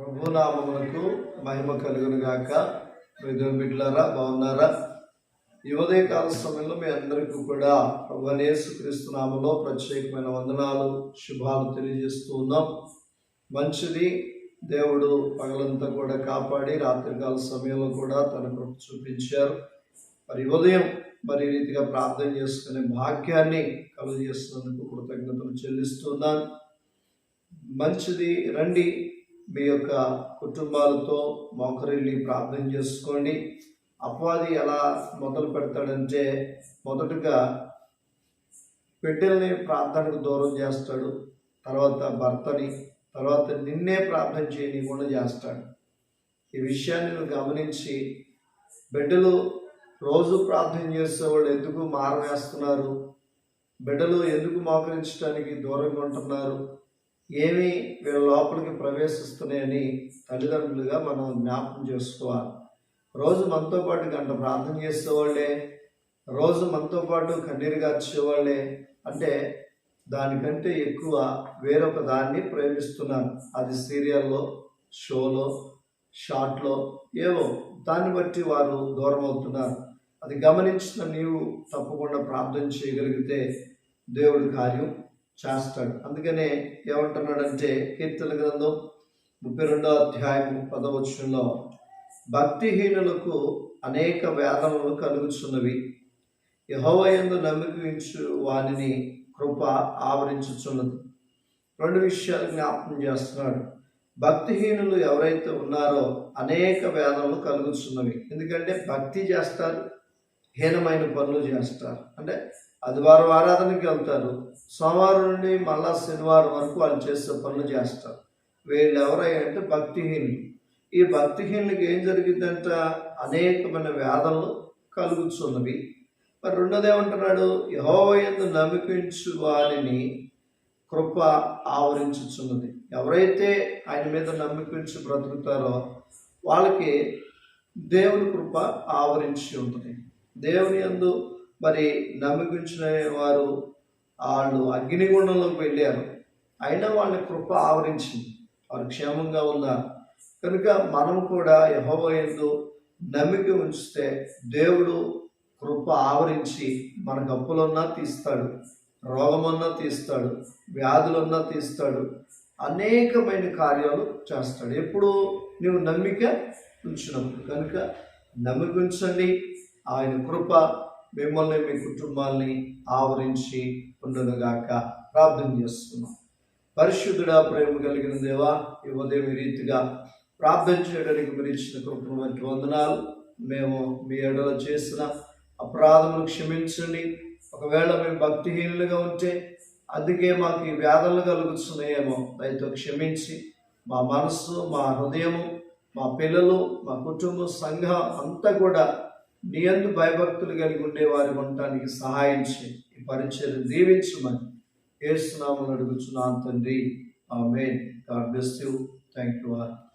ప్రభునామమునకు మహిమ కలుగును గాక. విధుల బిడ్డలారా బాగున్నారా? ఈ ఉదయకాల సమయంలో మీ అందరికీ కూడా ప్రభునేసు క్రీస్తునామలో ప్రత్యేకమైన వందనాలు శుభాలు తెలియజేస్తూ ఉన్నాం. మంచిది దేవుడు పగలంతా కూడా కాపాడి రాత్రికాల సమయంలో కూడా తన కృప చూపించారు. మరి ఉదయం మరి రీతిగా ప్రార్థన చేసుకునే భాగ్యాన్ని కలుగజేస్తున్నందుకు కృతజ్ఞతలు చెల్లిస్తున్నాను. మంచిది రండి. మీ యొక్క కుటుంబాలతో మోకరిల్లి ప్రార్థన చేసుకోండి. అపవాది ఎలా మొదలు పెడతాడంటే మొదటగా బిడ్డల్ని ప్రార్థనకు దూరం చేస్తాడు. తర్వాత భర్తని తర్వాత నిన్నే ప్రార్థన చేయనీయకుండా చేస్తాడు. ఈ విషయాన్ని నువ్వు గమనించి బిడ్డలు రోజు ప్రార్థన చేసేవాళ్ళు ఎందుకు మారవేస్తున్నారు? బిడ్డలు ఎందుకు మోకరించడానికి దూరంగా ఉంటున్నారు? ఏమి వీళ్ళ లోపలికి ప్రవేశిస్తున్నాయని తల్లిదండ్రులుగా మనం జ్ఞాపకం చేసుకోవాలి. రోజు మనతో పాటు గంట ప్రార్థన చేసేవాళ్ళే రోజు మనతో పాటు కన్నీరు గార్చేవాళ్ళే అంటే దానికంటే ఎక్కువ వేరొక దాన్ని ప్రేమిస్తున్నారు. అది సీరియల్లో షోలో షార్ట్లో ఏవో దాన్ని బట్టి వారు దూరం అవుతున్నారు. అది గమనించిన నీవు తప్పకుండా ప్రార్థన చేయగలిగితే దేవుడి కార్యం చేస్తాడు. అందుకనే ఏమంటున్నాడంటే కీర్తన గ్రంథం ముప్పై రెండో అధ్యాయం పదవచనంలో భక్తిహీనులకు అనేక వేదనలు కలుగుచున్నవి. యహోవయందు నమ్మకించు వానిని కృప ఆవరించుచున్నది. రెండు విషయాలు జ్ఞాపకం చేస్తున్నాడు. భక్తిహీనులు ఎవరైతే ఉన్నారో అనేక వేదనలు కలుగుతున్నవి ఎందుకంటే భక్తి చేస్తారు హీనమైన పనులు చేస్తారు. అంటే ఆదివారం ఆరాధనకి వెళ్తారు. సోమవారం నుండి మళ్ళా శనివారం వరకు వాళ్ళు చేసే పనులు చేస్తారు. వీళ్ళు ఎవరయ్యా అంటే భక్తిహీనులు. ఈ భక్తిహీనులకి ఏం జరిగిందంట? అనేకమైన వేదనలు కలుగుతున్నవి. మరి రెండోది ఏమంటున్నాడు? యహోవయందు నమ్మికించు వారిని కృప ఆవరించుచున్నది. ఎవరైతే ఆయన మీద నమ్మికించి బ్రతుకుతారో వాళ్ళకి దేవుని కృప ఆవరించి ఉంటుంది. దేవుని యందు మరి నమ్మకించిన వారు వాళ్ళు అగ్నిగుండంలోకి వెళ్ళారు. అయినా వాళ్ళ కృప ఆవరించింది. వారు క్షేమంగా ఉన్నారు. కనుక మనం కూడా యహోవ యందు నమ్మిక ఉంచితే దేవుడు కృప ఆవరించి మనకు అప్పులున్నా తీస్తాడు రోగమన్నా తీస్తాడు వ్యాధులన్నా తీస్తాడు అనేకమైన కార్యాలు చేస్తాడు. ఎప్పుడు నువ్వు నమ్మిక ఉంచినప్పుడు. కనుక నమ్మిక ఉంచండి. ఆయన కృప మిమ్మల్ని మీ కుటుంబాల్ని ఆవరించి ఉండనుగాక ప్రార్థన చేస్తున్నాం. పరిశుద్ధుడా ప్రేమ కలిగిన దేవా ఈ ఉదయం రీతిగా ప్రార్థన చేయడానికి మీరు ఇచ్చిన కృపను వంటి వందనాలు. మేము మీ ఎడలో చేసిన అపరాధములు క్షమించండి. ఒకవేళ మేము భక్తిహీనులుగా ఉంటే అందుకే మాకు ఈ వ్యాధులు కలుగుతున్నాయేమో. దయతో క్షమించి మా మనస్సు మా హృదయము మా పిల్లలు మా కుటుంబ సంఘం అంతా కూడా నీ అందు భయభక్తులు కలిగి ఉండే వారి ఉండటానికి సహాయం చేయి. ఈ పరిచయం దీవించమని ఏసునామని అడుగుచున్నాను తండ్రి. ఆ God bless you. Thank you are.